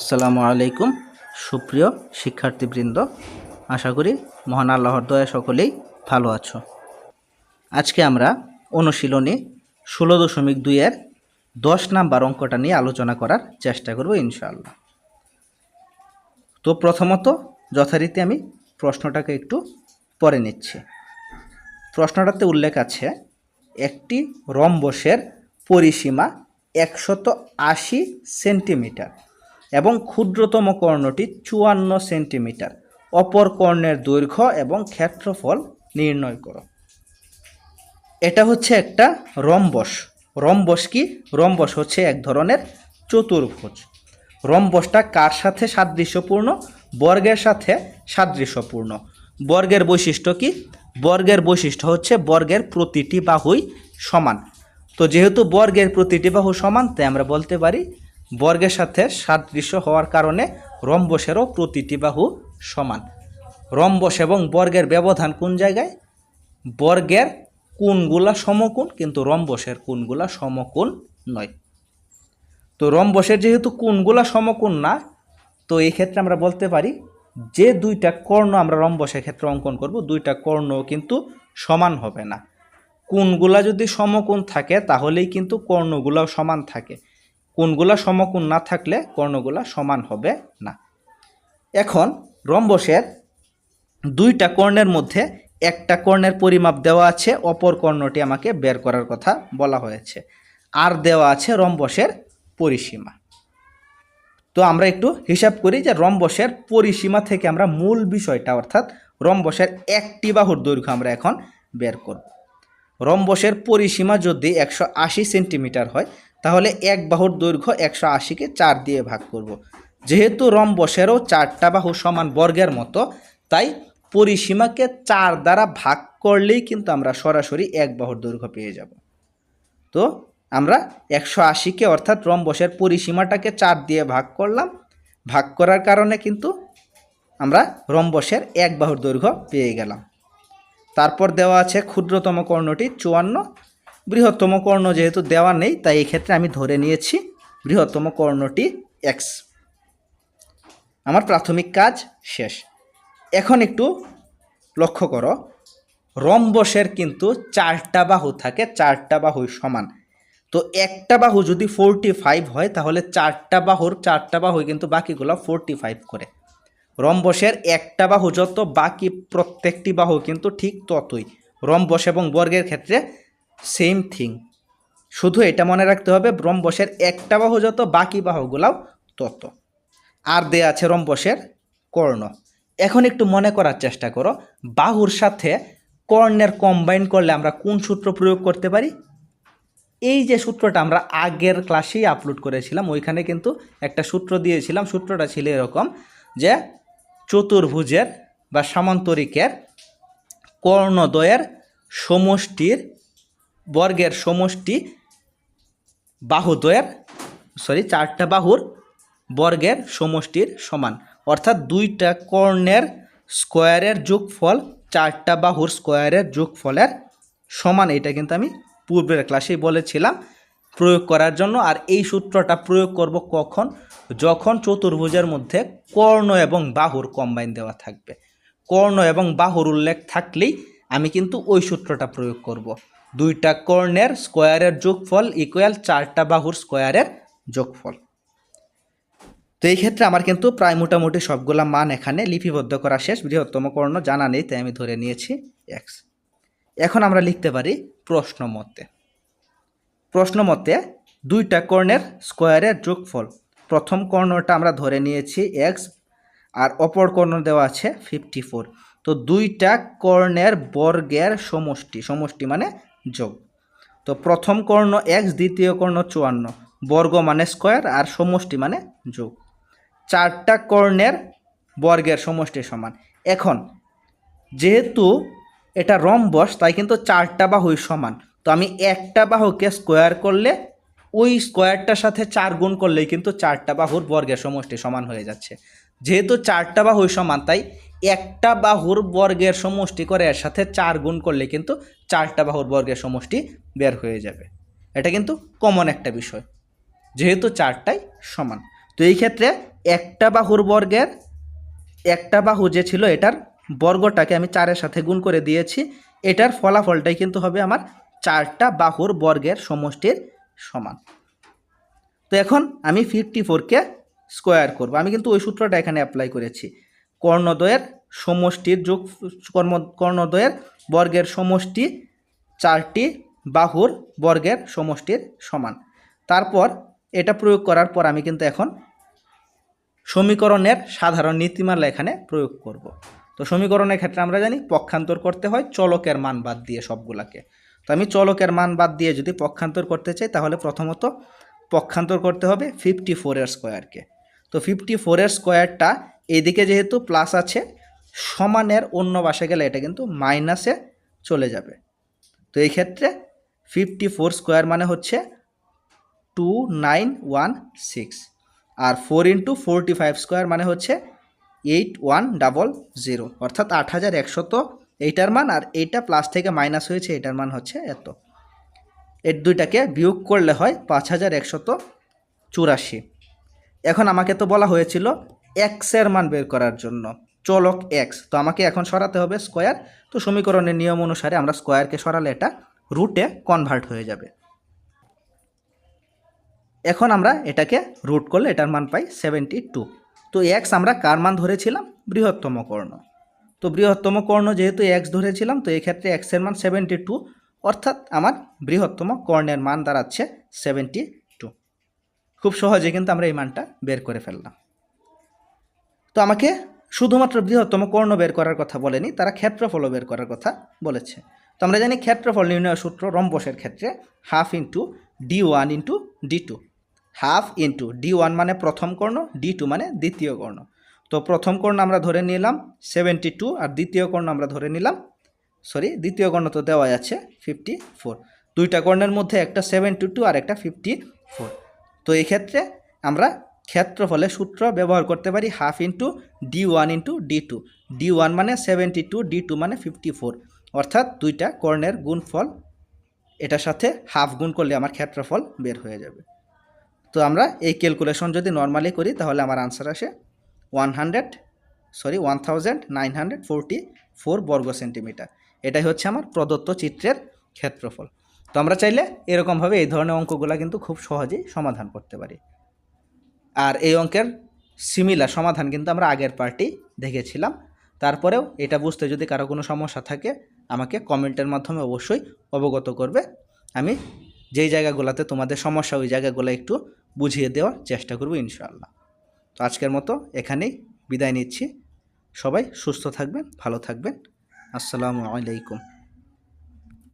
আসসালামু আলাইকুম, সুপ্রিয় শিক্ষার্থীবৃন্দ। আশা করি মহান আল্লাহর দয়া সকলেই ভালো আছো। আজকে আমরা অনুশীলনী ষোলো দশমিক দুইয়ের দশ নাম্বার অঙ্কটা নিয়ে আলোচনা করার চেষ্টা করব ইনশাআল্লাহ। তো প্রথমত যথারীতি আমি প্রশ্নটাকে একটু পরে নিচ্ছি। প্রশ্নটাতে উল্লেখ আছে, একটি রম্বসের পরিসীমা একশত আশি সেন্টিমিটার। এবং ক্ষুদ্রতম কর্ণটি চুয়ান্ন সেন্টিমিটার। অপর কর্ণের দৈর্ঘ্য এবং ক্ষেত্রফল নির্ণয় করো। এটা হচ্ছে একটা রম্বস। রম্বস কি? রম্বস হচ্ছে এক ধরনের চতুর্ভুজ। রম্বসটা কার সাথে সাদৃশ্যপূর্ণ? বর্গের সাথে সাদৃশ্যপূর্ণ। বর্গের বৈশিষ্ট্য কি? বর্গের বৈশিষ্ট্য হচ্ছে বর্গের প্রতিটি বাহুই সমান। তো যেহেতু বর্গের প্রতিটি বাহু সমান, তাই আমরা বলতে পারি বর্গের সাথে সাদৃশ্য হওয়ার কারণে রম্বসেরও প্রতিটি বাহু সমান। রম্বস এবং বর্গের ব্যবধান কোন জায়গায়? বর্গের কোনগুলা সমকোণ, কিন্তু রম্বসের কোনগুলা সমকোণ নয়। তো রম্বসের যেহেতু কোনগুলা সমকোণ না, তো এই ক্ষেত্রে আমরা বলতে পারি যে দুইটা কর্ণ আমরা রম্বসের ক্ষেত্রে অঙ্কন করব, দুইটা কর্ণ কিন্তু সমান হবে না। কোনগুলা যদি সমকোণ থাকে, তাহলেই কিন্তু কর্ণগুলাও সমান থাকে। কোণগুলা সমকোণ না থাকলে কর্ণগুলা সমান হবে না। এখন রম্বসের দুইটা কর্ণের মধ্যে একটা কর্ণের পরিমাপ দেওয়া আছে, অপর কর্ণটি আমাকে বের করার কথা বলা হয়েছে। আর দেওয়া আছে রম্বসের পরিসীমা। তো আমরা একটু হিসাব করি যে রম্বসের পরিসীমা থেকে আমরা মূল বিষয়টা, অর্থাৎ রম্বসের একটি বাহুর দৈর্ঘ্য আমরা এখন বের করব। রম্বসের পরিসীমা যদি একশো আশি সেন্টিমিটার হয় তাহলে এক বাহুর দৈর্ঘ্য একশো আশিকে চার দিয়ে ভাগ করব। যেহেতু রম্বসেরও চারটা বাহু সমান বর্গের মতো, তাই পরিসীমাকে চার দ্বারা ভাগ করলেই কিন্তু আমরা সরাসরি এক বাহুর দৈর্ঘ্য পেয়ে যাব। তো আমরা একশো আশিকে অর্থাৎ রম্বসের পরিসীমাটাকে চার দিয়ে ভাগ করলাম। ভাগ করার কারণে কিন্তু আমরা রম্বসের এক বাহুর দৈর্ঘ্য পেয়ে গেলাম। তারপর দেওয়া আছে ক্ষুদ্রতম কর্ণটি চুয়ান্ন বৃহত্তম কর্ণ যেহেতু দেওয়া নেই, তাই এই ক্ষেত্রে আমি ধরে নিয়েছি বৃহত্তম কর্ণটি এক্স আমার প্রাথমিক কাজ শেষ। এখন একটু লক্ষ্য করো, রম্বসের কিন্তু চারটা বাহু থাকে, চারটা বাহু সমান। তো একটা বাহু যদি ফোরটি ফাইভ হয়, তাহলে চারটা বাহুর, চারটা বাহু কিন্তু বাকিগুলো ফোরটি ফাইভ করে। রম্বসের একটা বাহু যত, বাকি প্রত্যেকটি বাহু কিন্তু ঠিক ততই। রম্বস এবং বর্গের ক্ষেত্রে সেম থিং। শুধু এটা মনে রাখতে হবে রম্বসের একটা বাহু যত, বাকি বাহুগুলাও তত। আর দেয়া আছে রম্বসের কর্ণ। এখন একটু মনে করার চেষ্টা করো, বাহুর সাথে কর্ণের কম্বাইন করলে আমরা কোন সূত্র প্রয়োগ করতে পারি? এই যে সূত্রটা আমরা আগের ক্লাসেই আপলোড করেছিলাম, ওইখানে কিন্তু একটা সূত্র দিয়েছিলাম, সূত্রটা ছিল এরকম যে চতুর্ভুজের বা সামান্তরিকের কর্ণদ্বয়ের সমষ্টির বর্গের সমষ্টি বাহুদ্বয়ের সরি চারটা বাহুর বর্গের সমষ্টির সমান। অর্থাৎ দুইটা কর্ণের স্কোয়ারের যোগফল চারটা বাহুর স্কোয়ারের যোগফলের সমান। এটা কিন্তু আমি পূর্বের ক্লাসেই বলেছিলাম প্রয়োগ করার জন্য। আর এই সূত্রটা প্রয়োগ করব কখন? যখন চতুর্ভুজের মধ্যে কর্ণ এবং বাহুর কম্বাইন দেওয়া থাকবে। কর্ণ এবং বাহুর উল্লেখ থাকলেই আমি কিন্তু ওই সূত্রটা প্রয়োগ করব। দুইটা কর্ণের স্কোয়ারের যোগফল ইকুয়াল চারটা বাহুর স্কোয়ারের যোগফল। তো এই ক্ষেত্রে আমার কিন্তু প্রায় মোটামুটি সবগুলা মান এখানে লিপিবদ্ধ করা শেষ। বৃহত্তম কর্ণ জানা নেই, তাই আমি ধরে নিয়েছি এক্স এখন আমরা লিখতে পারি প্রশ্ন মতে। প্রশ্ন মতে দুইটা কর্ণের স্কোয়ারের যোগফল, প্রথম কর্ণটা আমরা ধরে নিয়েছি এক্স আর অপর কর্ণ দেওয়া আছে ফিফটি ফোর তো দুইটা কর্ণের বর্গের সমষ্টি সমষ্টি মানে যোগ। তো প্রথম কর্ণ এক্স দ্বিতীয় কর্ণ চুয়ান্ন। বর্গ মানে স্কোয়ার আর সমষ্টি মানে যোগ। চারটা কর্ণের বর্গের সমষ্টি সমান। এখন, যেহেতু এটা রম্বস, তাই কিন্তু চারটা বাহুই সমান। তো আমি একটা বাহুকে স্কোয়ার করলে, ওই স্কোয়ারটার সাথে চার গুণ করলেই কিন্তু চারটা বাহুর বর্গের সমষ্টি সমান হয়ে যাচ্ছে। যেহেতু চারটা বাহুই সমান, তাই একটা বাহুর বর্গের সমষ্টি করে এর সাথে চার গুণ করলে কিন্তু চারটা বাহুর বর্গের সমষ্টি বের হয়ে যাবে। এটা কিন্তু কমন একটা বিষয়, যেহেতু চারটাই সমান। তো এই ক্ষেত্রে একটা বাহুর বর্গের, একটা বাহু যে ছিল এটার বর্গটাকে আমি চারের সাথে গুণ করে দিয়েছি, এটার ফলাফলটাই কিন্তু হবে আমার চারটা বাহুর বর্গের সমষ্টির সমান। তো এখন আমি ফিফটি ফোরকে স্কোয়ার করব। আমি কিন্তু ওই সূত্রটা এখানে অ্যাপ্লাই করেছি। কর্ণদ্বয়ের সমষ্টির যোগ কর্ম, কর্ণদ্বয়ের বর্গের সমষ্টি চারটি বাহুর বর্গের সমষ্টির সমান। তারপর এটা প্রয়োগ করার পর আমি কিন্তু এখন সমীকরণের সাধারণ নীতিমালা এখানে প্রয়োগ করব। তো সমীকরণের ক্ষেত্রে আমরা জানি পক্ষান্তর করতে হয় চলকের মান বাদ দিয়ে সবগুলাকে। তো আমি চলকের মান বাদ দিয়ে যদি পক্ষান্তর করতে চাই তাহলে প্রথমত পক্ষান্তর করতে হবে ফিফটি ফোরের স্কোয়ারকে। তো ফিফটি ফোরের স্কোয়ারটা এদিকে যেহেতু প্লাস আছে, সমানের অন্য বাসে গেলে এটা কিন্তু মাইনাসে চলে যাবে। তো এই ক্ষেত্রে ফিফটি ফোর স্কোয়ার মানে হচ্ছে টু নাইন ওয়ান সিক্স আর four into forty five square মানে হচ্ছে এইট ওয়ান ডাবল জিরো অর্থাৎ আট হাজার একশত এইটার মান আর এইটা প্লাস থেকে মাইনাস হয়েছে এটার মান হচ্ছে এত। এর দুইটাকে বিয়োগ করলে হয় পাঁচ হাজার একশত চুরাশি। এখন আমাকে তো বলা হয়েছিল এক্সের মান বের করার জন্য। চলক এক্স তো আমাকে এখন সরাতে হবে স্কোয়ার তো সমীকরণের নিয়ম অনুসারে আমরা স্কোয়ারকে সরালে এটা রুটে কনভার্ট হয়ে যাবে। এখন আমরা এটাকে রুট করলে এটার মান পাই সেভেন্টি টু তো এক্স আমরা কার মান ধরেছিলাম? বৃহত্তম কর্ণ। তো বৃহত্তম কর্ণ যেহেতু এক্স ধরেছিলাম, তো এক্ষেত্রে এক্সের মান সেভেন্টি টু অর্থাৎ আমার বৃহত্তম কর্ণের মান দাঁড়াচ্ছে সেভেন্টি টু খুব সহজে কিন্তু আমরা এই মানটা বের করে ফেললাম। তো আমাকে শুধুমাত্র বৃহত্তম কর্ণ বের করার কথা বলেনি, তারা ক্ষেত্রফলও বের করার কথা বলেছে। তো আমরা জানি ক্ষেত্রফল নির্ণয় সূত্র রম্বসের ক্ষেত্রে half into D one into D two. Half into D one মানে প্রথম কর্ণ, ডি টু মানে দ্বিতীয় কর্ণ। তো প্রথম কর্ণ আমরা ধরে নিলাম সেভেন্টি টু আর দ্বিতীয় কর্ণ আমরা ধরে নিলাম, সরি, দ্বিতীয় কর্ণ তো দেওয়াই আছে ফিফটি ফোর। দুইটা কর্ণের মধ্যে একটা সেভেন্টি টু আর একটা ফিফটি ফোর। তো এই ক্ষেত্রে আমরা ক্ষেত্রফলের সূত্র ব্যবহার করতে পারি half into D one into D two. D one মানে সেভেন্টি টু, ডি টু মানে ফিফটি ফোর। অর্থাৎ দুইটা কর্ণের গুণফল, এটার সাথে হাফ গুণ করলে আমার ক্ষেত্রফল বের হয়ে যাবে। তো আমরা এই ক্যালকুলেশন যদি নর্মালি করি, তাহলে আমার আনসার আসে one hundred, sorry, one thousand nine hundred forty four বর্গ সেন্টিমিটার। এটাই হচ্ছে আমার প্রদত্ত চিত্রের ক্ষেত্রফল। তো আমরা চাইলে এরকমভাবে এই ধরনের অঙ্কগুলো কিন্তু খুব সহজেই সমাধান করতে পারি। আর এই অঙ্কের সিমিলার সমাধান কিন্তু আমরা আগের পার্টি দেখেছিলাম। তারপরেও এটা বুঝতে যদি কারও কোনো সমস্যা থাকে, আমাকে কমেন্টের মাধ্যমে অবশ্যই অবগত করবে। আমি যেই জায়গাগুলোতে তোমাদের সমস্যা, ওই জায়গাগুলো একটু বুঝিয়ে দেওয়ার চেষ্টা করব ইনশাআল্লাহ। তো আজকের মতো এখানেই বিদায় নিচ্ছি। সবাই সুস্থ থাকবেন, ভালো থাকবেন। আসসালামু আলাইকুম।